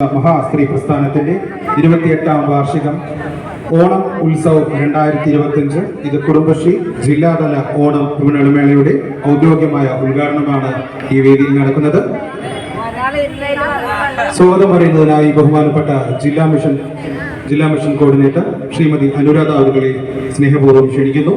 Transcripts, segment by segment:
മഹാസ്ത്രീ പ്രസ്ഥാനത്തിന്റെ ഇരുപത്തിയെട്ടാം വാർഷികം ഓണം ഉത്സവം രണ്ടായിരത്തി ഇരുപത്തിയഞ്ച് ഇത് കുടുംബശ്രീ ജില്ലാതല ഓണം വിപണനമേളയുടെ ഔദ്യോഗികമായ ഉദ്ഘാടനമാണ് ഈ വേദിയിൽ നടക്കുന്നത്. സ്വാഗതം പറയുന്നതിനായി ബഹുമാനപ്പെട്ട ജില്ലാ മിഷൻ ജില്ലാ മിഷൻ കോർഡിനേറ്റർ ശ്രീമതി അനുരാധ അവരുകളെ സ്നേഹപൂർവം ക്ഷണിക്കുന്നു.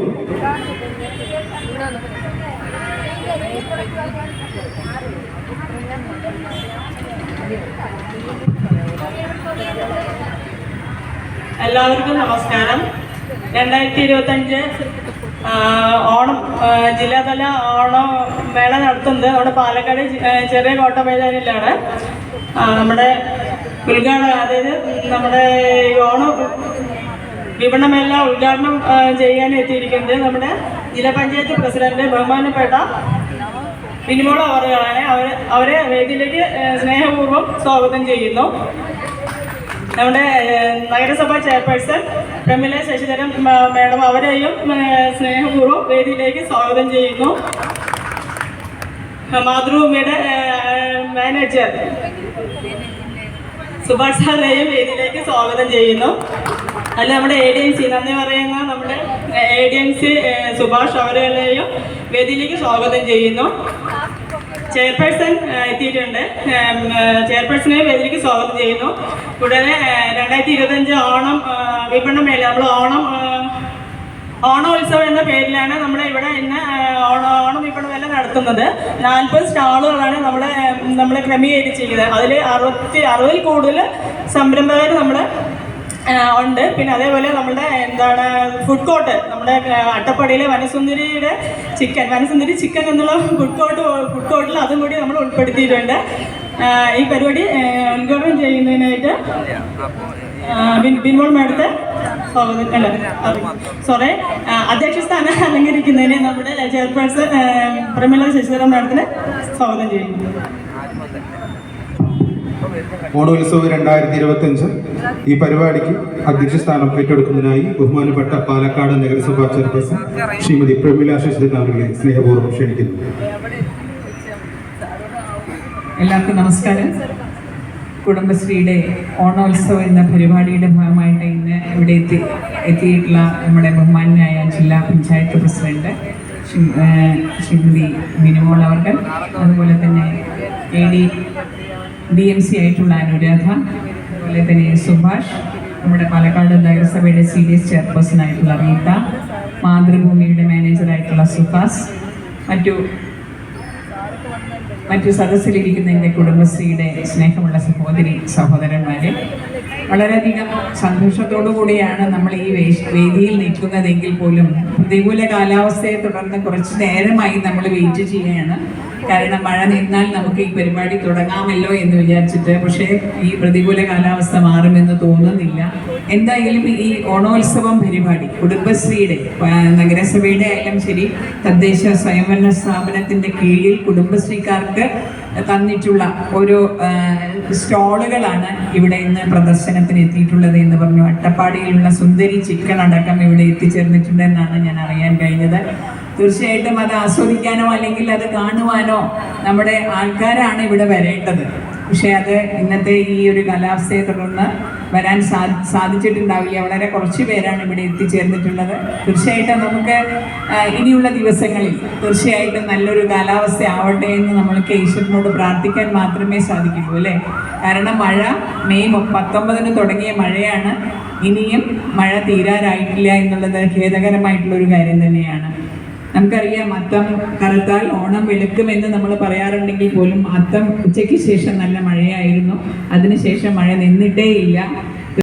എല്ലാവർക്കും നമസ്കാരം. രണ്ടായിരത്തി ഇരുപത്തഞ്ച് ഓണം ജില്ലാതല ഓണം മേള നടത്തുന്നത് നമ്മുടെ പാലക്കാട് ചെറിയ കോട്ട മൈതാനിലാണ് നമ്മുടെ ഉദ്ഘാടനം അതായത് നമ്മുടെ ഓണം വിപണമെല്ലാം ഉദ്ഘാടനം ചെയ്യാൻ എത്തിയിരിക്കുന്നത് നമ്മുടെ ജില്ലാ പഞ്ചായത്ത് പ്രസിഡന്റ് ബഹുമാനപ്പെട്ട മിനിമോൾ അവറുകളാണ് അവർ അവരെ വേദിയിലേക്ക് സ്നേഹപൂർവം സ്വാഗതം ചെയ്യുന്നു. നമ്മുടെ നഗരസഭാ ചെയർപേഴ്സൺ പ്രമില ശശിധരൻ മാഡം അവരെയും സ്നേഹപൂർവം വേദിയിലേക്ക് സ്വാഗതം ചെയ്യുന്നു. മാതൃഭൂമിയുടെ മാനേജർ സുഭാഷ് സാറേയും വേദിയിലേക്ക് സ്വാഗതം ചെയ്യുന്നു. അല്ല നമ്മുടെ എ ഡി എം സി നന്ദി പറയുന്ന. നമ്മുടെ A D M C Subhash അവരെയും വേദിയിലേക്ക് സ്വാഗതം ചെയ്യുന്നു. ചെയർപേഴ്സൺ എത്തിയിട്ടുണ്ട്. ചെയർപേഴ്സണെ വേദിയിലേക്ക് സ്വാഗതം ചെയ്യുന്നു. കൂടാതെ രണ്ടായിരത്തി ഇരുപത്തഞ്ച് ഓണം വിപണന മേല നമ്മൾ ഓണം ഓണോത്സവം എന്ന പേരിലാണ് നമ്മൾ ഇവിടെ ഇന്ന് ഓണ ഓണം വിപണന മേല നടത്തുന്നത്. നാൽപ്പത് സ്റ്റാളുകളാണ് നമ്മൾ നമ്മൾ ക്രമീകരിച്ചിരിക്കുന്നത്. അതിൽ അറുപത്തി അറുപതിൽ കൂടുതൽ സംരംഭകർ നമ്മൾ ഉണ്ട്. പിന്നെ അതേപോലെ നമ്മുടെ എന്താണ് ഫുഡ് കോർട്ട് നമ്മുടെ അട്ടപ്പാടിയിലെ വനസുന്ദരിയുടെ ചിക്കൻ വനസുന്ദരി ചിക്കൻ എന്നുള്ള ഫുഡ് കോർട്ട് ഫുഡ് കോർട്ടിൽ അതും കൂടി നമ്മൾ ഉൾപ്പെടുത്തിയിട്ടുണ്ട്. ഈ പരിപാടി ഉദ്ഘാടനം ചെയ്യുന്നതിനായിട്ട് ബിൻമോൾ മേഡത്തെ സ്വാഗതം സോറി അധ്യക്ഷ സ്ഥാനം അലങ്കരിക്കുന്നതിന് നമ്മുടെ ചെയർപേഴ്സൺ പ്രമീള ശശിധരൻ മേഡത്തിന് സ്വാഗതം ചെയ്യുന്നു. ഓണോത്സവം രണ്ടായിരത്തി ഇരുപത്തിയഞ്ച് ഈ പരിപാടിക്ക് അധ്യക്ഷ സ്ഥാനം ഏറ്റെടുക്കുന്നതിനായി ബഹുമാനപ്പെട്ട പാലക്കാട് നഗരസഭാ ചെയർപേഴ്സൺ ശ്രീമതി പ്രമീല ശശിധരൻ അവരുടെ സ്നേഹപൂർവം ക്ഷണിക്കുന്നു. എല്ലാവർക്കും നമസ്കാരം. കുടുംബശ്രീയുടെ ഓണോത്സവം എന്ന പരിപാടിയുടെ ഭാഗമായിട്ട് ഇന്ന് ഇവിടെ എത്തി എത്തിയിട്ടുള്ള നമ്മുടെ ബഹുമാനായ ജില്ലാ പഞ്ചായത്ത് പ്രസിഡന്റ് ശ്രീമതി മിനിമോൾ അവർക്ക് അതുപോലെ തന്നെ A D D M C ആയിട്ടുള്ള അനുരാധ അതുപോലെ തന്നെ സുഭാഷ് നമ്മുടെ പാലക്കാട് നഗരസഭയുടെ സി ഡി എസ് ചെയർപേഴ്സൺ ആയിട്ടുള്ള റീത്ത മാതൃഭൂമിയുടെ മാനേജറായിട്ടുള്ള സുഹാസ് മറ്റു മറ്റു സദസ്സിലിരിക്കുന്ന എന്റെ കുടുംബശ്രീയുടെ സ്നേഹമുള്ള സഹോദരി സഹോദരന്മാരെ. വളരെയധികം സന്തോഷത്തോടു കൂടിയാണ് നമ്മൾ ഈ വേദിയിൽ നിൽക്കുന്നതെങ്കിൽ പോലും പ്രതികൂല കാലാവസ്ഥയെ തുടർന്ന് കുറച്ച് നേരമായി നമ്മൾ വെയിറ്റ് ചെയ്യുകയാണ്. കാരണം മഴ നിന്നാൽ നമുക്ക് ഈ പരിപാടി തുടങ്ങാമല്ലോ എന്ന് വിചാരിച്ചിട്ട് പക്ഷേ ഈ പ്രതികൂല കാലാവസ്ഥ മാറുമെന്ന് തോന്നുന്നില്ല. എന്തായാലും ഈ ഓണോത്സവം പരിപാടി കുടുംബശ്രീയുടെ നഗരസഭയുടെ ആയാലും ശരി തദ്ദേശ സ്വയംഭരണ സ്ഥാപനത്തിന്റെ കീഴിൽ കുടുംബശ്രീക്കാർക്ക് തന്നിട്ടുള്ള ഒരു സ്റ്റോളുകളാണ് ഇവിടെ ഇന്ന് പ്രദർശനത്തിന് എത്തിയിട്ടുള്ളത് എന്ന് പറഞ്ഞു. അട്ടപ്പാടിയിലുള്ള സുന്ദരി ചിക്കൻ അടക്കം ഇവിടെ എത്തിച്ചേർന്നിട്ടുണ്ടെന്നാണ് ഞാൻ അറിയാൻ കഴിഞ്ഞത്. തീർച്ചയായിട്ടും അത് ആസ്വദിക്കാനോ അല്ലെങ്കിൽ അത് കാണുവാനോ നമ്മുടെ ആൾക്കാരാണ് ഇവിടെ വരേണ്ടത്. പക്ഷേ അത് ഇന്നത്തെ ഈ ഒരു കാലാവസ്ഥയെ തുടർന്ന് വരാൻ സാധി സാധിച്ചിട്ടുണ്ടാവില്ല. വളരെ കുറച്ച് പേരാണ് ഇവിടെ എത്തിച്ചേർന്നിട്ടുള്ളത്. തീർച്ചയായിട്ടും നമുക്ക് ഇനിയുള്ള ദിവസങ്ങളിൽ തീർച്ചയായിട്ടും നല്ലൊരു കാലാവസ്ഥ ആവട്ടെ എന്ന് നമ്മൾക്ക് ഈശ്വരനോട് പ്രാർത്ഥിക്കാൻ മാത്രമേ സാധിക്കുള്ളൂ അല്ലേ? കാരണം മഴ മെയ് പത്തൊമ്പതിന് തുടങ്ങിയ മഴയാണ്. ഇനിയും മഴ തീരാറായിട്ടില്ല എന്നുള്ളത് ഖേദകരമായിട്ടുള്ള ഒരു കാര്യം തന്നെയാണ്. നമുക്കറിയാം അത്തം കറുത്താൽ ഓണം വെളുക്കുമെന്ന് നമ്മൾ പറയാറുണ്ടെങ്കിൽ പോലും അത്തം ഉച്ചയ്ക്ക് ശേഷം നല്ല മഴയായിരുന്നു. അതിനുശേഷം മഴ നിന്നിട്ടേ ഇല്ല